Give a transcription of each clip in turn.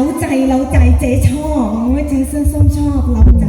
ล้าใจเล้าใจเจ๊ชอบโอ้ยเจ๊เสื้อส้มชอบเล้าใจ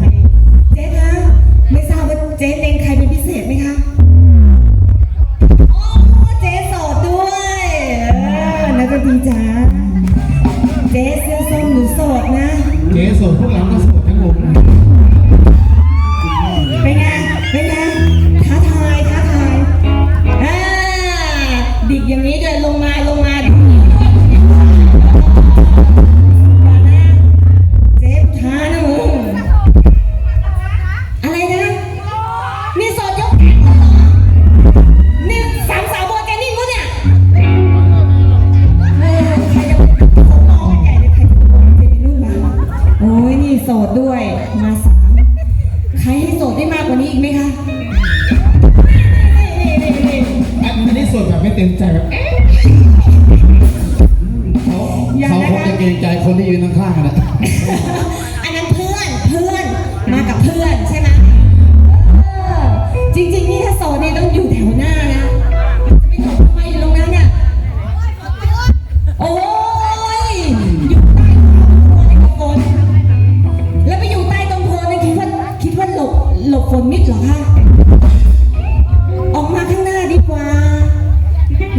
มาสามใครให้โสดได้มากกว่านี้อีกไหมคะนี่นี่นี่นี่อันนี้สดแบบไม่เต็มใจแบบเอ๊ะเขาเขาคงจะเกรงใจคนที่ยืนข้างๆกันนะ นมิดเหรอคะออกมาข้างหน้าดีกว่า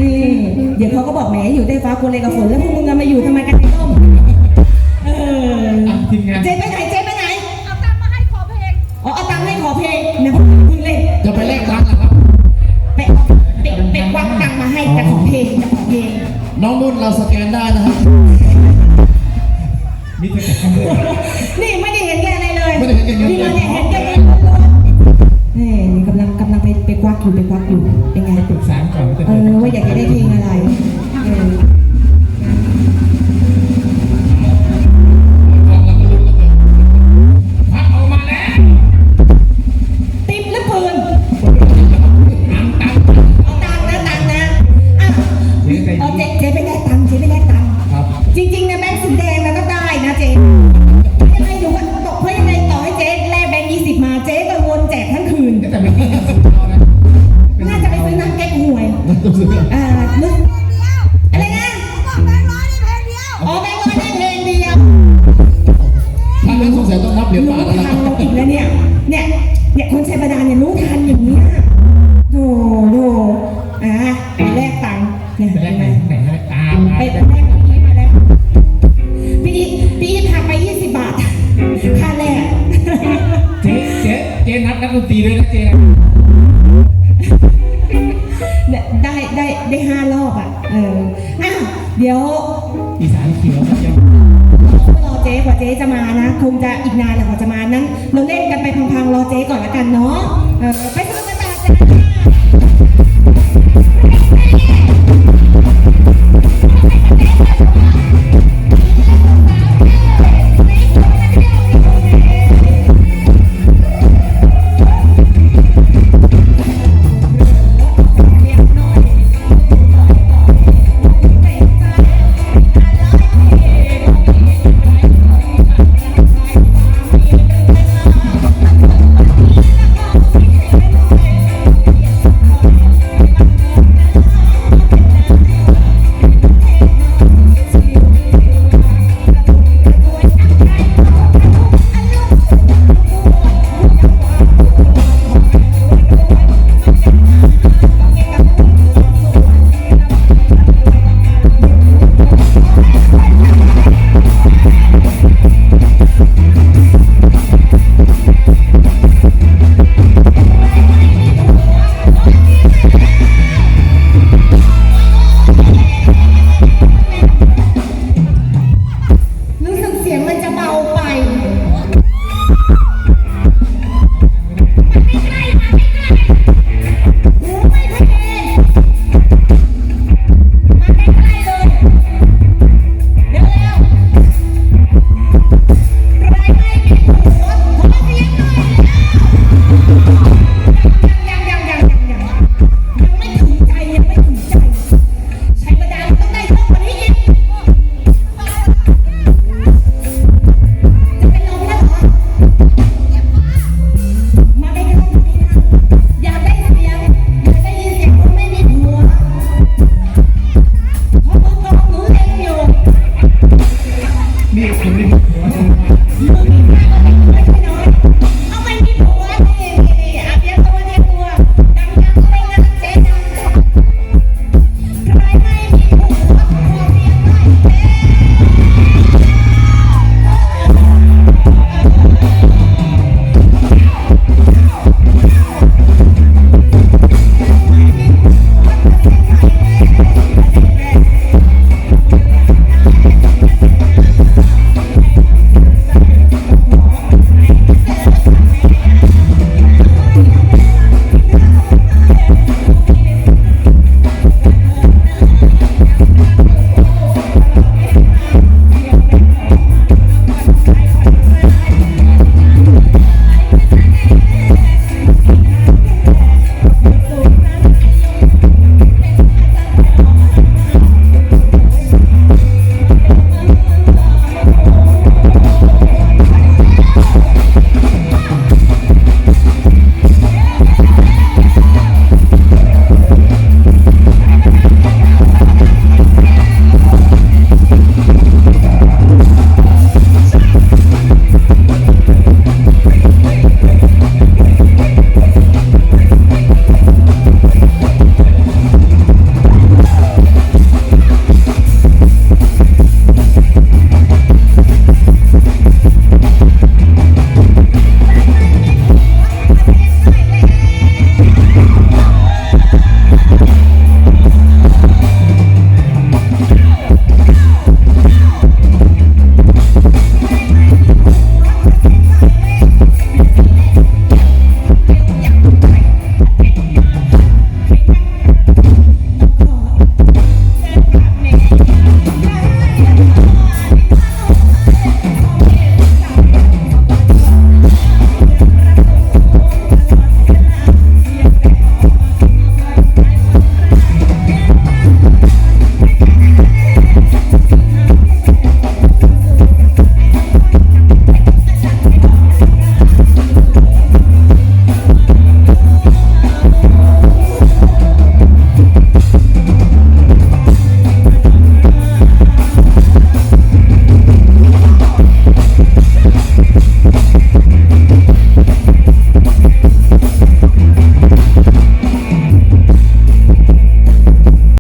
นี่เดี๋ยวเขาก็บอกแหมอยู่ใต้ฟ้ากลัวอะไรกับฝนแล้วพวกมึงจะมาอยู่ทำไมกันในร่มเอออะทีมงานเจ๊ไปไหนเจ๊ไปไหนเอาตังค์มาให้ขอเพลงอ๋อเอาตังค์ให้ขอเพลงนะมึงเล่นจะไปแลกตังค์นะครับไปไปไปควักตังค์มาให้จะขอเพลงจะขอเพลงน้องนุ่นเราสแกนได้นะครับมีแต่การเลือกนี่ไม่ได้เห็นแกอะไรเลยไม่ได้เห็นแกเงินนี่เลมายเนี่ยเห็นแกเงินล้วน ควักอยู่ไปวักอยู่เป็นไงปรึกษา อ่านึกอะไรนะบอกแบงค์ร้อยได้เพลงเดียวอ๋อแบงค์ร้อยได้เพลงเดียวถ้างั้นสงสัยต้องนับเหรียญรู้บาทแล้วทัล่ะนเราอีกแล้วเนี่ย เนี่ยเนี่ยคนชัยบาดาลเนี่ยรู้ทันอย่างเนี้ยโธ่โธ่อ่าไปแลกตังค์เนี่ยไปแลกไหนไหนไหนตาไปแลกกับพี่มาแล้วพี่อีพี่อีพาไปยี่สิบบาทค่าแรกเจ๊เจ๊เจ๊นับนักดนตรีด้วยนะเจ๊ ห้ารอบอะ เอออะเดี๋ยวอีสานเขียวครับยังรอเจ๊กว่าเจ๊จะมานะ คงจะอีกนานแหละกว่าจะมานั้น เราเล่นกันไปพังๆรอเจ๊ก่อนละกันเนาะ เออไปซื้อกันตลาดจ้า